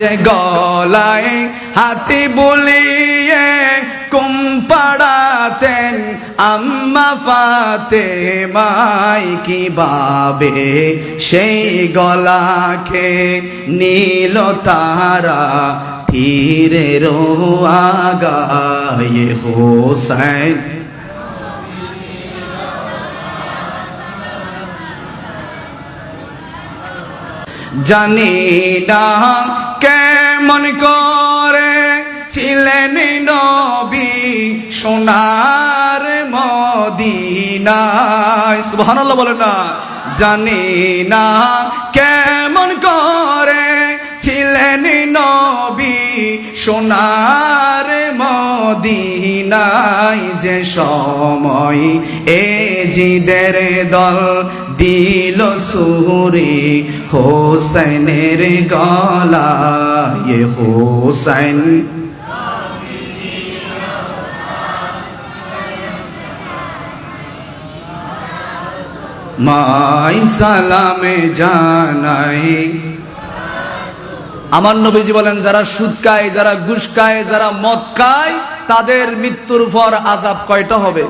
গলায় হাতি বলিয়ে, কুম পাড়াতেন আম্মা ফাতে মাই কি বাবে সেই গলাকে নীল তারা? ধীরে রো আগায়ে হোসেন জানি না কেমন করে ছিলেন নবী সোনার মদিনায়। সুবহানাল্লাহ বলে না, জানি না কেমন করে ছিলেন নবী সোনার মদিনায়। যে সময় এ জিদের দল দিল সুরে হোসেনের গলায় হোসেন। মাই সালামে জানাই। আমার নবীজি বলেন, যারা সুদ খায়, যারা ঘুষ খায়, যারা মদ খায়, তাদের মৃত্যুর পর আজাব কয়টা হবে?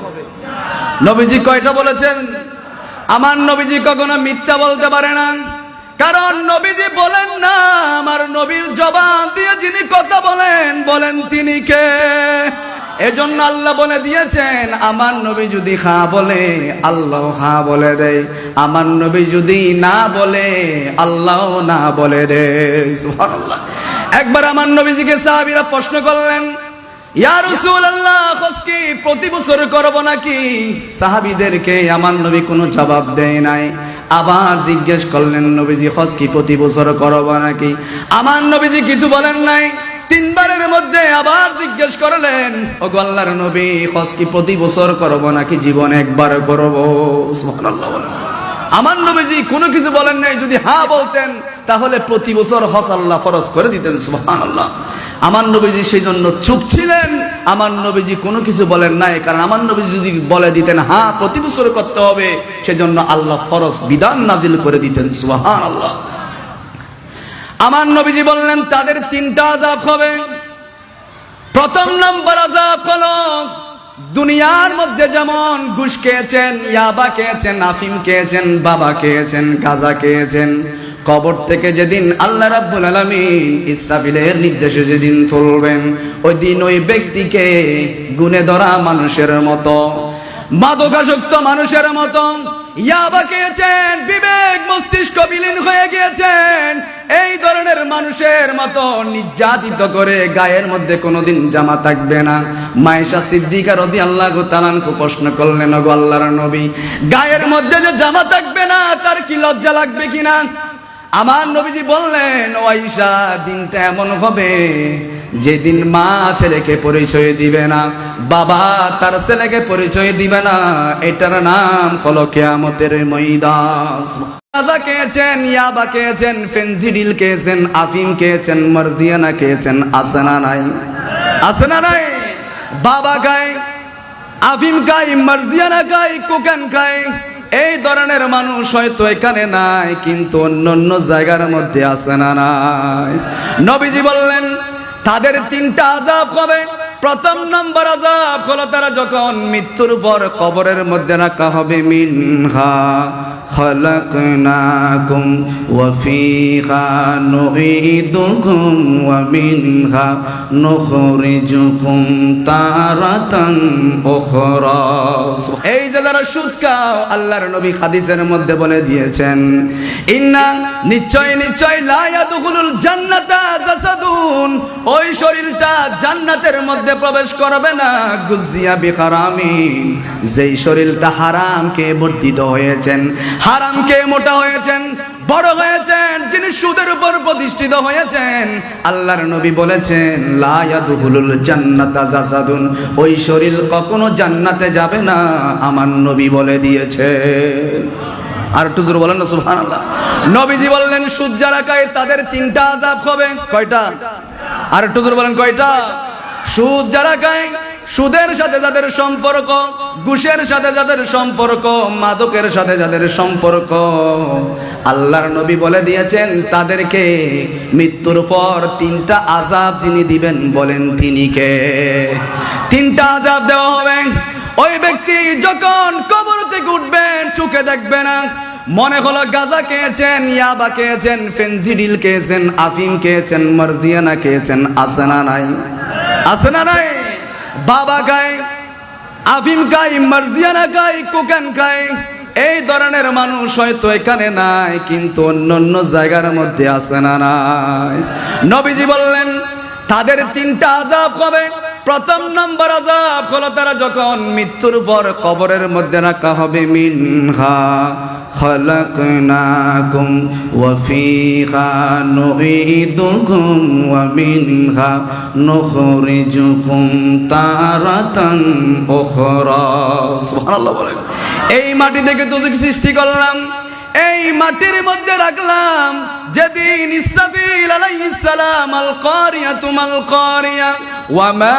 নবীজি কয়টা বলেছেন? আমার নবীজি কখনো মিথ্যা বলতে পারে না। কারণ নবীজি বলেন না, আমার নবীর জবান দিয়ে যিনি কথা বলেন বলেন তিনি কে? এজন্য আল্লাহ বলে দিয়েছেন, আমার নবী যদি হা বলে, আল্লাহ হা বলে দেয় আমার নবী যদি না বলে, আল্লাহ না বলে দেয়। একবার আমার নবীজিকে সাহাবীরা প্রশ্ন করলেন প্রতি বছর করব নাকি? সাহাবীদেরকে আমার নবী কোনো জবাব দেয় নাই। আবার জিজ্ঞেস করলেন, নবীজি, খোঁজ কি প্রতি বছর করব নাকি? আমার নবীজি কিছু বলেন নাই। তিনবারের মধ্যে আবার জিজ্ঞেস করলেন ও আল্লাহর নবী, খোঁজ কি প্রতি বছর করব নাকি জীবন একবার করব। আমার নবীজি কোনো কিছু বলেন নাই, যদি হ্যাঁ বলতেন তাহলে প্রতি বছর হজ আল্লাহ ফরজ করে দিতেন সুবহান আল্লাহ আমার নবীজি সেই জন্য চুপ ছিলেন, আমার নবীজি কোনো কিছু বলেন নাই, কারণ আমার নবীজি যদি বলে দিতেন হ্যাঁ প্রতি বছর করতে হবে সেজন্য আল্লাহ ফরজ বিধান নাজিল করে দিতেন সুবহান আল্লাহ আমার নবীজি বললেন, তাদের তিনটা আজাব হবে। প্রথম নম্বর আজাব হলো, দুনিয়ার মধ্যে যেমন ঘুষ খেয়েছেন, ইয়াবা খেয়েছেন, আফিম খেয়েছেন, বাবা খেয়েছেন, গাজা খেয়েছেন কবর থেকে যেদিন আল্লাহ রাব্বুল আলামিন ইসরাফিলের নির্দেশে যেদিন তুলবেন, ওই দিন ওই ব্যক্তিকে গুনে ধরা মানুষের মতো, মাদকাসক্ত মানুষের মতো। ইয়াবা খেয়েছেন বিবেক মস্তিষ্ক বিলীন হয়ে গিয়েছেন। এই ধরনের মানুষের মতো নির্যাতিত করে গায়ের মধ্যে কোনোদিন জামা থাকবে না। মায়েশা সিদ্দিকা রদি আল্লাহ তালানকু প্রশ্ন করলেন গো আল্লাহর নবী, গায়ের মধ্যে যে জামা থাকবে না, তার কি লজ্জা লাগবে কিনা? আমার নবীজি বললেন, ও আইসা দিনটা এমন হবে যেদিন মা ছেলেকে পরিচয় দিবে না, বাবা তার ছেলেকে পরিচয় দিবে না। এটার নাম হলো কেয়ামতের ময়দান। গাঁজা খেয়েছেন ইয়াবা খেয়েছেন ফেন্সিডিল খেয়েছেন আফিম খেয়েছেন মার্জিয়ানা খেয়েছেন আছে না নাই? আছে না নাই? বাবা খায়, আফিম খাই মার্জিয়ানা খাই কোকান খাই এই ধরনের মানুষ হয়তো এখানে নাই, কিন্তু অন্য অন্য জায়গার মধ্যে আসে না নাই। নবীজি বললেন, তাদের তিনটা আজাব হবে প্রথম নম্বর আজাব হলো তারা যখন মৃত্যুর পর কবরের মধ্যে রাখা হবে, মিনহা খলকনাকুম ওয়াফিহা ওয়া মিনহা নুখরিজুকুম তারাতান উখরা। এই যে যারা সুদ আল্লাহর নবী হাদিসের মধ্যে বলে দিয়েছেন, ইন্না নিশ্চয় নিশ্চয় লা ইয়াদখুলুল জান্নাতা জাসাদুন। ওই শরীরটা জান্নাতের মধ্যে প্রবেশ করবে না। গুজিয়া বিহারামিন যেই শরীরটা হারামকে বর্ধিত হয়েছেন, হারামকে মোটা হয়েছেন, বড় হয়েছেন, যিনি সুদের উপর প্রতিষ্ঠিত হয়েছেন, আল্লাহর নবী বলেছেন, লা ইয়াদখুলুল জান্নাতা জাসাদুন। ওই শরীর কখনো জান্নাতে যাবে না, আমার নবী বলে দিয়েছেন। আর একটু জোরে বলেন না, সুবহানাল্লাহ। নবীজি বললেন, সুদ যারা খায়, তাদের তিনটা আযাব হবে। কয়টা? আর একটু জোরে বলেন, কয়টা? সুদ যারা খায়, সুদের সাথে যাদের সম্পর্ক, ঘুষের সাথে যাদের সম্পর্ক, মাদকের সাথে যাদের সম্পর্ক, আল্লাহর নবী বলে দিয়েছেন, তাদেরকে মৃত্যুর পর তিনটা আজাব যিনি দিবেন বলেন তিনি কে? তিনটা আজাব দেওয়া হবে। ওই ব্যক্তি যখন কবর থেকে উঠবেন চোখে দেখবে না। মনে হলো গাজা খেয়েছেন, ইয়াবা খেয়েছেন ফেন্সিডিল খেয়েছেন, আফিম খেয়েছেন, মার্জিয়ানা খেয়েছেন আছে না নাই। আছে না নাই? বাবা খায়, আফিম খাই মার্জিয়ানা খাই কোকান খাই এই ধরনের মানুষ হয়তো এখানে নাই, কিন্তু অন্য অন্য জায়গার মধ্যে আছে না নাই। নবীজি বললেন, তাদের তিনটা আজাব হবে। প্রথম নম্বর আজাব হলো তারা যখন মৃত্যুর পর কবরের মধ্যে রাখা হবে, মিনহা খলকনাকুম ওয়াফিহা নুঈদুকুম ওয়া মিনহা নুখরিজুকুম তারাতান উখরা। সুবহানাল্লাহ বলেন। এই মাটি থেকে তোদের সৃষ্টি করলাম, এই মাটির মধ্যে রাখলাম, যেদিন ইসরাফিল আলাইহিস সালাম আল ক্বারিয়াতুম আল ক্বারিয়া ওয়া মা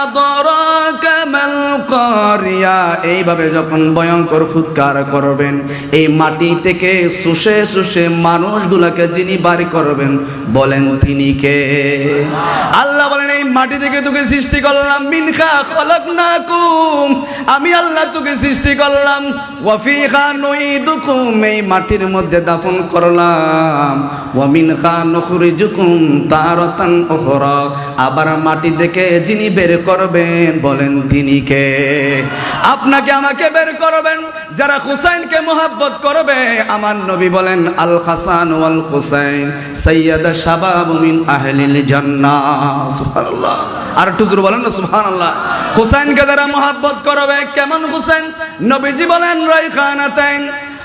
আদরাকা মাল কারিয়া এইভাবে যখন ভয়ঙ্কর ফুৎকার করবেন, এই মাটি থেকে শুষে শুষে যিনি করবেন, বলেন তিনি কে? আল্লাহ বলেন, এই মাটি থেকে তোকে সৃষ্টি করলাম, মিনখা খলকনাকুম। আমি আল্লাহ তোকে সৃষ্টি করলাম, ওয়াফিহা নুইদুকুম এই মাটির মধ্যে দাফন করলাম ওয়ামিন খান নখরিজুকুম তারাতান উখরা। আবার মাটি থেকে যিনি বের করবেন, বলেন তিনি কে? আপনাকে আমাকে বের করবেন, যারা হুসাইনকে মোহাব্বত করবে। আমার নবী বলেন আল হাসান ওয়াল হুসাইন সৈয়দ শাবাব মিন আহলিল জান্নাহ। সুবহানাল্লাহ। আর একটু জোরে বলেন না, সুবহানাল্লাহ। হুসাইনকে যারা মোহাব্বত করবে, কেমন হুসাইন? নবীজি বলেন রাইখানাতাইন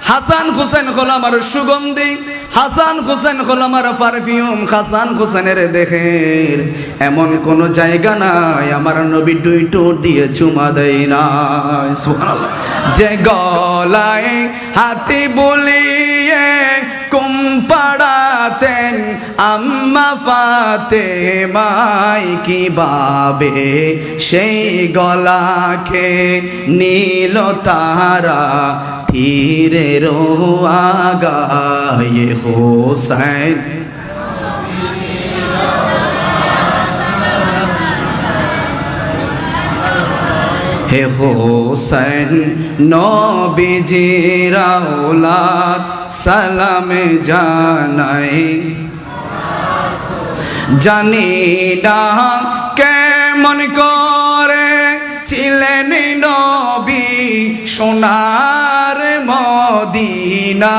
হাসান হুসেন হল সুগন্ধি, হাসান হুসেন হল পারফিউম হাসান হুসেনের দেখে এমন কোন জায়গা নাই, আমার নবী দুই টোট দিয়ে চুমা দেয় না। যে গলায় হাতি বলিয়ে আম্মা ফাতে মাই কি বাবে সেই গলাকে নীল তারা ধীরে রো আগায়ে হোসেন। হে হোসেন, নবীজির আওলাদ সালামে জানাই। জানি না কেমন করে ছিলেন নবী সোনার মদিনা